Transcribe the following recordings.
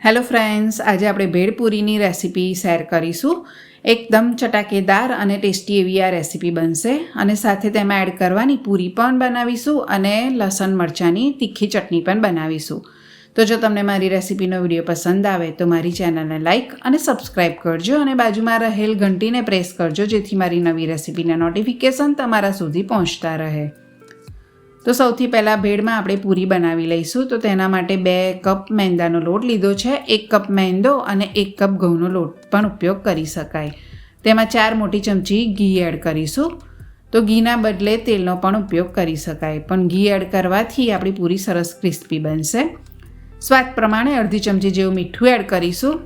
Hello friends, આજે આપણે ભેળપૂરીની recipe share કરીશું. એકદમ ચટાકેદાર અને ટેસ્ટી એવી આ રેસીપી બનશે અને સાથે તેમાં એડ કરવાની પૂરી પણ બનાવીશું અને લસણ મરચાંની તીખી ચટણી પણ બનાવીશું. તો જો તમને મારી રેસીપીનો વીડિયો પસંદ આવે તો મારી ચેનલને લાઇક અને સબસ્ક્રાઇબ કરજો અને બાજુમાં રહેલ ઘંટીને પ્રેસ કરજો જેથી મારી નવી રેસીપીના નોટિફિકેશન તમારા સુધી પહોંચતા રહે. તો સૌથી પહેલાં ભેળમાં આપણે પૂરી બનાવી લઈશું. તો તેના માટે બે કપ મેંદાનો લોટ લીધો છે, એક કપ મેંદો અને એક કપ ઘઉંનો લોટ પણ ઉપયોગ કરી શકાય. તેમાં ચાર મોટી ચમચી ઘી એડ કરીશું. તો ઘીના બદલે તેલનો પણ ઉપયોગ કરી શકાય. પણ ઘી એડ કરવાથી આપણી પૂરી સરસ ક્રિસ્પી બનશે. સ્વાદ પ્રમાણે અડધી ચમચી જેવું મીઠું એડ કરીશું.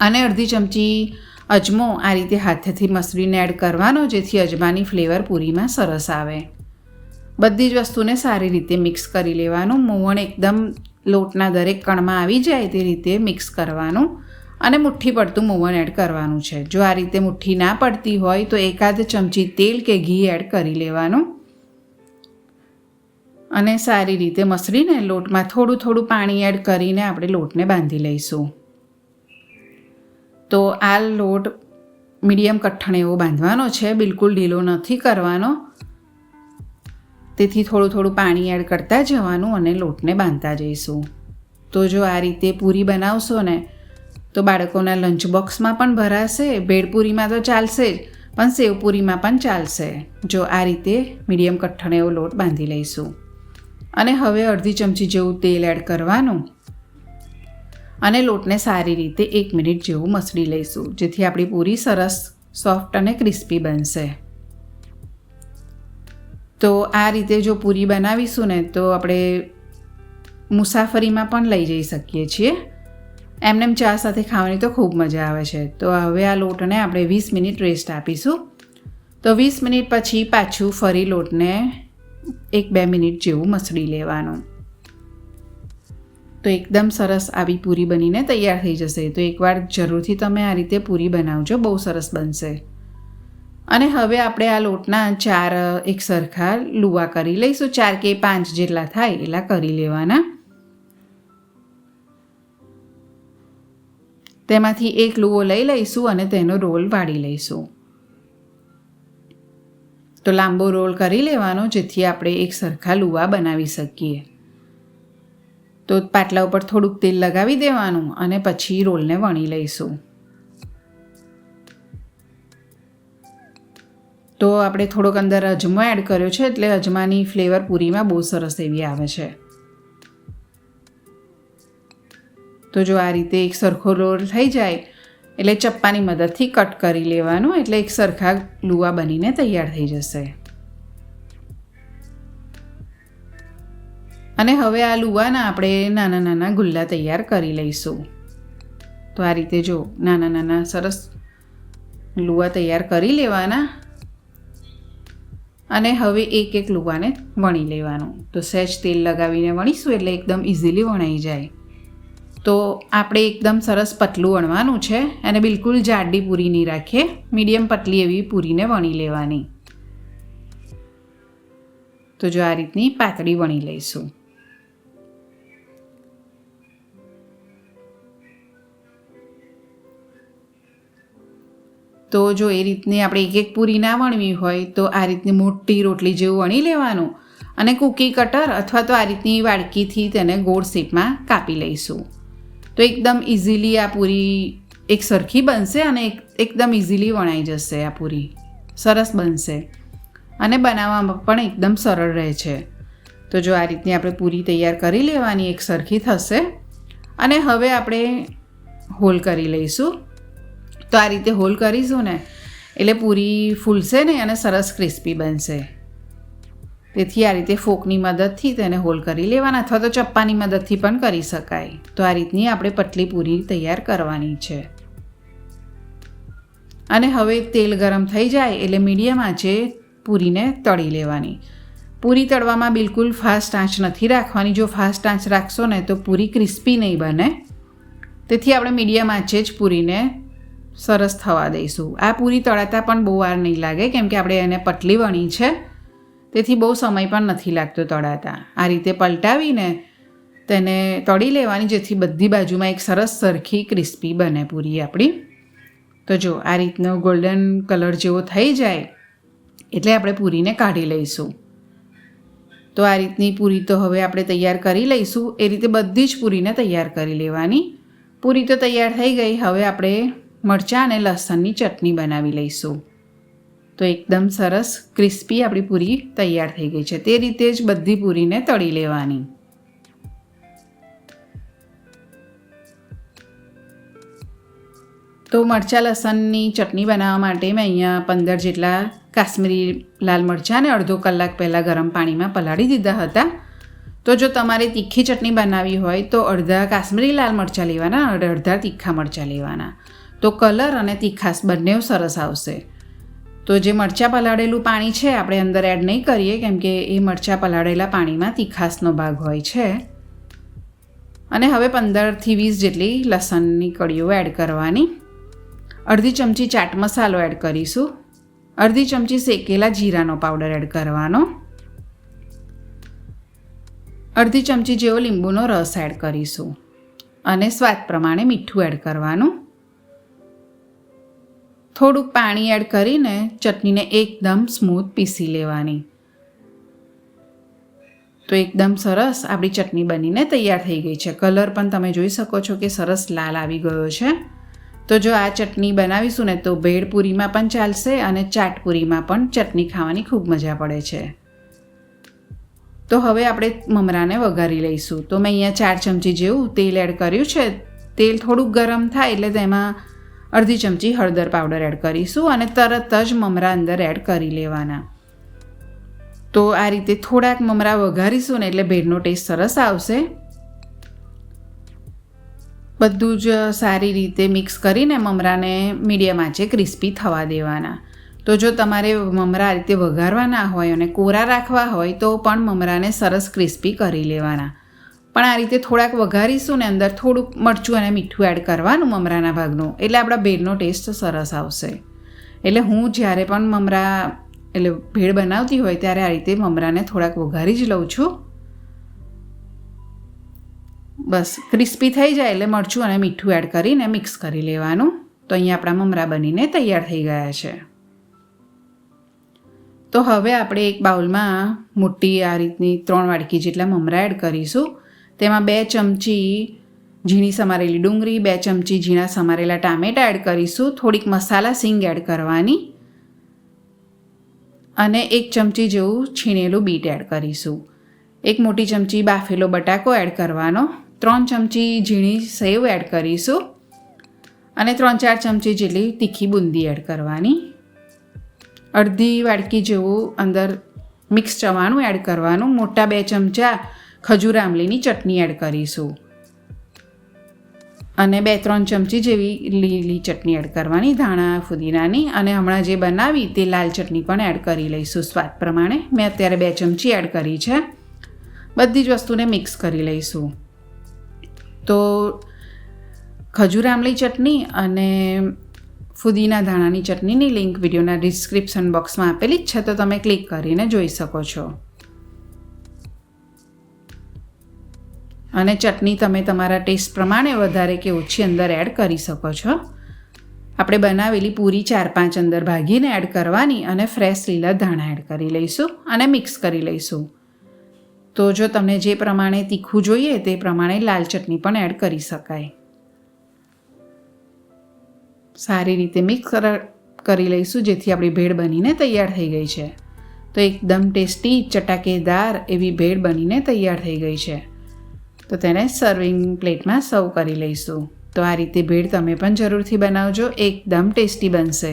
અને અડધી ચમચી અજમો આ રીતે હાથેથી મસળીને એડ કરવાનો, જેથી અજમાની ફ્લેવર પૂરીમાં સરસ આવે. બધી જ વસ્તુને સારી રીતે મિક્સ કરી લેવાનું. મોવણ એકદમ લોટના દરેક કણમાં આવી જાય તે રીતે મિક્સ કરવાનું અને મુઠ્ઠી પડતું મોવણ એડ કરવાનું છે. જો આ રીતે મુઠ્ઠી ના પડતી હોય તો એકાદ ચમચી તેલ કે ઘી એડ કરી લેવાનું. અને સારી રીતે મસળીને લોટમાં થોડું થોડું પાણી એડ કરીને આપણે લોટને બાંધી લઈશું. તો આ લોટ મીડિયમ કઠણ એવો બાંધવાનો છે. બિલકુલ ઢીલો નથી કરવાનો. તેથી થોડું થોડું પાણી એડ કરતા જવાનું અને લોટને બાંધતા જઈશું. તો જો આ રીતે પૂરી બનાવશો ને, તો બાળકોના લંચ બોક્સમાં પણ ભરાશે, ભેળપૂરીમાં તો ચાલશે જ, પણ સેવપૂરીમાં પણ ચાલશે. જો આ રીતે મીડિયમ કઠ્ઠણ એવો લોટ બાંધી લઈશું. અને હવે અડધી ચમચી જેવું તેલ એડ કરવાનું. અને લોટને સારી રીતે એક મિનિટ જેવું મસળી લઈશું, જેથી આપણી પૂરી સરસ, સોફ્ટ અને ક્રિસ્પી બનશે. તો આ રીતે જો પૂરી બનાવીશું ને, તો આપણે મુસાફરીમાં પણ લઈ જઈ શકીએ છીએ. એમનેમ ચા સાથે ખાવાની તો ખૂબ મજા આવે છે. તો હવે આ લોટને આપણે વીસ મિનિટ રેસ્ટ આપીશું. તો વીસ મિનિટ પછી પાછું ફરી લોટને એક બે મિનિટ જેવું મસળી લેવાનું. તો એકદમ સરસ આવી પૂરી બનીને તૈયાર થઈ જશે. તો એકવાર જરૂરથી તમે આ રીતે પૂરી બનાવજો. બહુ સરસ બનશે. અને હવે આપણે આ લોટના ચાર એક સરખા લુવા કરી લઈશું. ચાર કે પાંચ જેટલા થાય એટલા કરી લેવાના. તેમાંથી એક લુવો લઈ લઈશું અને તેનો રોલ વાળી લઈશું. તો લાંબો રોલ કરી લેવાનો, જેથી આપણે એક સરખા લુવા બનાવી શકીએ. તો પાટલા ઉપર થોડુંક તેલ લગાવી દેવાનું અને પછી રોલને વણી લઈશું. તો આપણે થોડોક અંદર અજમો એડ કર્યો છે એટલે અજમાની ફ્લેવર પૂરીમાં બહુ સરસ એવી આવે છે. તો જો આ રીતે એક સરખો રોલ થઈ જાય, એટલે ચપ્પાની મદદથી કટ કરી લેવાનું, એટલે એક સરખા લુવા બનીને તૈયાર થઈ જશે. અને હવે આ લુવાના આપણે નાના નાના ગુલ્લા તૈયાર કરી લઈશું. તો આ રીતે જો નાના નાના સરસ લુવા તૈયાર કરી લેવાના અને હવે એક એક લુવાને વણી લેવાનું. તો સહેજ તેલ લગાવીને વણીશું એટલે એકદમ ઇઝીલી વણાઈ જાય. તો આપણે એકદમ સરસ પતલું વણવાનું છે અને બિલકુલ જાડી પૂરી નહીં રાખીએ. મીડિયમ પતલી એવી પૂરીને વણી લેવાની. તો જો આ રીતની પાતળી વણી લઈશું. તો જો એ રીતની આપણે એક એક પૂરી ના વણવી હોય, તો આ રીતની મોટી રોટલી જેવું વણી લેવાનું અને કૂકી કટર અથવા તો આ રીતની વાડકીથી તેને ગોળ શેપમાં કાપી લઈશું. તો એકદમ ઇઝીલી આ પૂરી એક સરખી બનશે અને એકદમ ઇઝીલી વણાઈ જશે આ પૂરી. સરસ બનશે. અને બનાવવામાં પણ એકદમ સરળ રહે છે. તો જો આ રીતની આપણે પૂરી તૈયાર કરી લેવાની, એક સરખી થશે. અને હવે આપણે હોલ કરી લઈશું. તો આ રીતે હોલ કરીશું ને, એટલે પૂરી ફૂલશે ને અને સરસ ક્રિસ્પી બનશે. તેથી આ રીતે ફોકની મદદથી તેને હોલ કરી લેવાના, અથવા તો ચપ્પાની મદદથી પણ કરી શકાય. તો આ રીતની આપણે પટલી પૂરી તૈયાર કરવાની છે. અને હવે તેલ ગરમ થઈ જાય એટલે મીડિયમ આંચે પૂરીને તળી લેવાની. પૂરી તળવામાં બિલકુલ ફાસ્ટ આંચ નથી રાખવાની. જો ફાસ્ટ આંચ રાખશો ને તો પૂરી ક્રિસ્પી નહીં બને. તેથી આપણે મીડિયમ આંચે જ પૂરીને સરસ થવા દઈશું. આ પૂરી તળાતા પણ બહુ વાર નહીં લાગે, કેમ કે આપણે એને પટલી વણી છે. તેથી બહુ સમય પણ નથી લાગતો તળાતા. આ રીતે પલટાવીને તેને તળી લેવાની, જેથી બધી બાજુમાં એક સરસ સરખી ક્રિસ્પી બને પૂરી આપણી. તો જો, આ રીતનો ગોલ્ડન કલર જેવો થઈ જાય, એટલે આપણે પૂરીને કાઢી લઈશું. તો આ રીતની પૂરી તો હવે આપણે તૈયાર કરી લઈશું. એ રીતે બધી જ પૂરીને તૈયાર કરી લેવાની. પૂરી તો તૈયાર થઈ ગઈ. હવે આપણે મરચાં અને લસણની ચટણી બનાવી લઈશું. તો એકદમ સરસ ક્રિસ્પી આપણી પૂરી તૈયાર થઈ ગઈ છે. તે રીતે જ બધી પૂરીને તળી લેવાની. તો મરચાં, લસણની ચટણી બનાવવા માટે મેં અહીંયા પંદર જેટલા કાશ્મીરી લાલ મરચાં અને અડધો કલાક પહેલાં ગરમ પાણીમાં પલાળી દીધા હતા. તો જો તમારે તીખી ચટણી બનાવવી હોય તો અડધા કાશ્મીરી લાલ મરચાં લેવાના અને અડધા તીખા મરચાં લેવાના. તો કલર અને તીખાસ બંને સરસ આવશે. તો જે મરચાં પલાળેલું પાણી છે, આપણે અંદર એડ નહીં કરીએ, કેમ કે એ મરચાં પલાળેલા પાણીમાં તીખાસનો ભાગ હોય છે. અને હવે પંદરથી વીસ જેટલી લસણની કળીઓ એડ કરવાની. અડધી ચમચી ચાટ મસાલો એડ કરીશું. અડધી ચમચી શેકેલા જીરાનો પાવડર એડ કરવાનો. અડધી ચમચી જેવો લીંબુનો રસ એડ કરીશું. અને સ્વાદ પ્રમાણે મીઠું એડ કરવાનું. થોડુંક પાણી એડ કરીને ચટણીને એકદમ સ્મૂથ પીસી લેવાની. તો એકદમ સરસ આપણી ચટણી બનીને તૈયાર થઈ ગઈ છે. કલર પણ તમે જોઈ શકો છો કે સરસ લાલ આવી ગયો છે. તો જો આ ચટણી બનાવીશું ને તો ભેળપુરીમાં પણ ચાલશે અને ચાટપુરીમાં પણ ચટણી ખાવાની ખૂબ મજા પડે છે. તો હવે આપણે મમરાને વઘારી લઈશું. તો મેં અહીંયા ચાર ચમચી જેવું તેલ એડ કર્યું છે. તેલ થોડુંક ગરમ થાય એટલે તેમાં અડધી ચમચી હળદર પાવડર એડ કરીશું અને તરત જ મમરા અંદર એડ કરી લેવાના. તો આ રીતે થોડાક મમરા વઘારીશું ને એટલે ભેળનો ટેસ્ટ સરસ આવશે. બધું જ સારી રીતે મિક્સ કરીને મમરાને મીડિયમ આંચે ક્રિસ્પી થવા દેવાના. તો જો તમારે મમરા આ રીતે વઘારવાના હોય અને કોરા રાખવા હોય તો પણ મમરાને સરસ ક્રિસ્પી કરી લેવાના. પણ આ રીતે થોડાક વઘારીશું ને અંદર થોડુંક મરચું અને મીઠું એડ કરવાનું મમરાના ભાગનું. એટલે આપણા ભેળનો ટેસ્ટ સરસ આવશે. એટલે હું જ્યારે પણ મમરા, એટલે ભેળ બનાવતી હોય ત્યારે આ રીતે મમરાને થોડાક વઘારી જ લઉં છું. બસ ક્રિસ્પી થઈ જાય એટલે મરચું અને મીઠું એડ કરીને મિક્સ કરી લેવાનું. તો અહીંયા આપણા મમરા બનીને તૈયાર થઈ ગયા છે. તો હવે આપણે એક બાઉલમાં મોટી આ રીતની ત્રણ વાડકી જેટલા મમરા એડ કરીશું. તેમાં બે ચમચી ઝીણી સમારેલી ડુંગળી, બે ચમચી ઝીણા સમારેલા ટામેટા એડ કરીશું. થોડીક મસાલા સિંગ એડ કરવાની અને એક ચમચી જેવું છીણેલું બીટ એડ કરીશું. એક મોટી ચમચી બાફેલો બટાકો એડ કરવાનો. ત્રણ ચમચી ઝીણી સેવ એડ કરીશું અને ત્રણ ચાર ચમચી જેટલી તીખી બુંદી એડ કરવાની. અડધી વાડકી જેવું અંદર મિક્સ ચવાણું એડ કરવાનું. મોટા બે ચમચા ખજૂર આંબલીની ચટણી એડ કરીશું. અને બે, ત્રણ ચમચી જેવી લીલી ચટણી એડ કરવાની, ધાણા ફુદીનાની અને હમણાં જે બનાવી તે લાલ ચટણી પણ એડ કરી લઈશું સ્વાદ પ્રમાણે. મેં અત્યારે બે ચમચી એડ કરી છે. બધી જ વસ્તુને મિક્સ કરી લઈશું. તો ખજૂર આમલી ચટણી અને ફુદીના ધાણાની ચટણીની લિંક વિડીયોના ડિસ્ક્રિપ્શન બોક્સમાં આપેલી જ છે, તો તમે ક્લિક કરીને જોઈ શકો છો. અને ચટણી તમે તમારા ટેસ્ટ પ્રમાણે વધારે કે ઓછી અંદર એડ કરી શકો છો. આપણે બનાવેલી પૂરી ચાર પાંચ અંદર ભાગીને એડ કરવાની અને ફ્રેશ લીલા ધાણા એડ કરી લઈશું અને મિક્સ કરી લઈશું. તો જો તમને જે પ્રમાણે તીખું જોઈએ તે પ્રમાણે લાલ ચટણી પણ એડ કરી શકાય. સારી રીતે મિક્સ કરી લઈશું, જેથી આપણી ભેળ બનીને તૈયાર થઈ ગઈ છે. તો એકદમ ટેસ્ટી ચટાકેદાર એવી ભેળ બનીને તૈયાર થઈ ગઈ છે. તો તેને સર્વિંગ પ્લેટમાં સર્વ કરી લઈશું. તો આ રીતે ભેળ તમે પણ જરૂરથી બનાવજો, એકદમ ટેસ્ટી બનશે.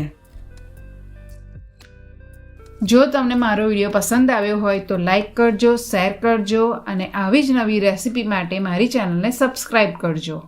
જો તમને મારો વીડિયો પસંદ આવ્યો હોય તો લાઈક કરજો, શેર કરજો અને આવી જ નવી રેસિપી માટે મારી ચેનલને સબસ્ક્રાઈબ કરજો.